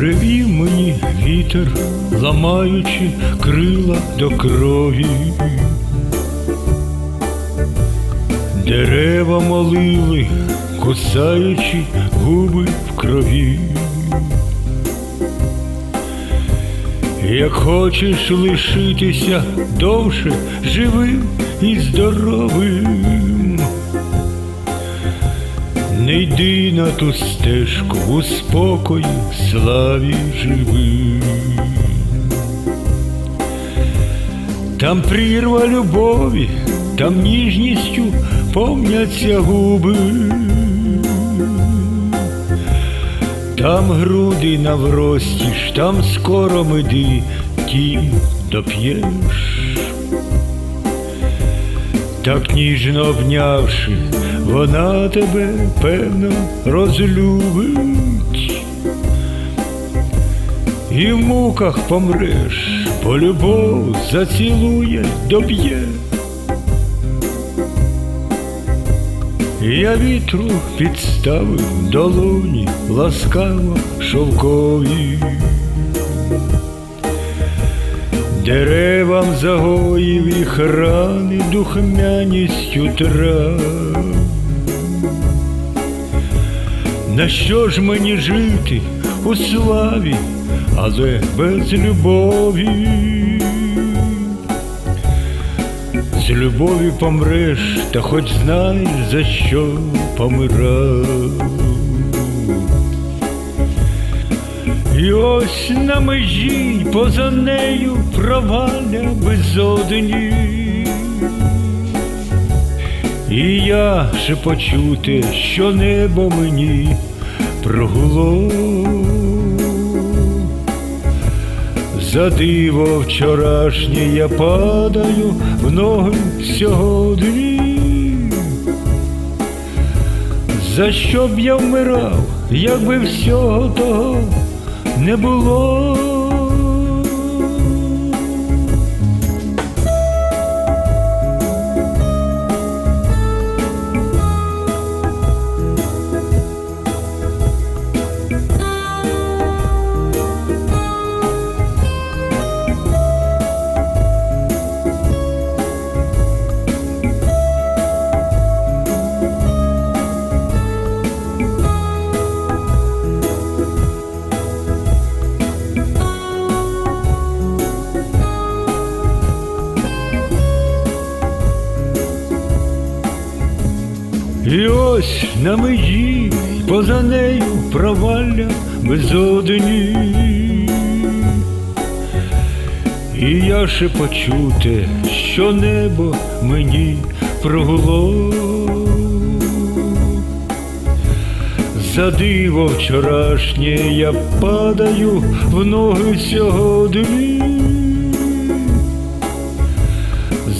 Ревів мені вітер, ламаючи крила до крові. Дерева молили, кусаючи губи в крові. Як хочеш лишитися довше живим і здоровим, не йди на ту стежку у спокої, славі живим. Там прірва любові, там ніжністю повняться губи, там груди навростіш, там скоро меди ті доп'єш. Так ніжно обнявши, вона тебе певно розлюбить. І в муках помреш, бо любов зацілує, доб'є. Я вітру підставив долоні ласкаво шовкові. Деревам загоїв їх рани духмяністю трав. На що ж мені жити у славі, але без любові? З любові помреш, та хоч знаєш, за що помирав. І ось на межі поза нею проваля безодні. І я шепочу те, що небо мені прогуло. За диво вчорашнє я падаю в ноги сьогодні. За що б я вмирав, якби всього того не було. І ось на межі поза нею провалля безодні. І я шепочу те, що небо мені прогуло. За диво вчорашнє я падаю в ноги сьогодні.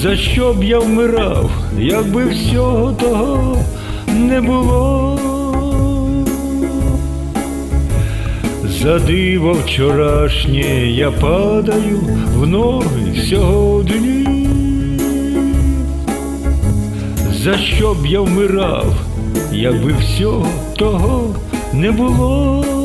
За що б я вмирав, якби всього того не було? За диво вчорашнє я падаю в ноги сьогодні. За що б я вмирав, якби всього того не було?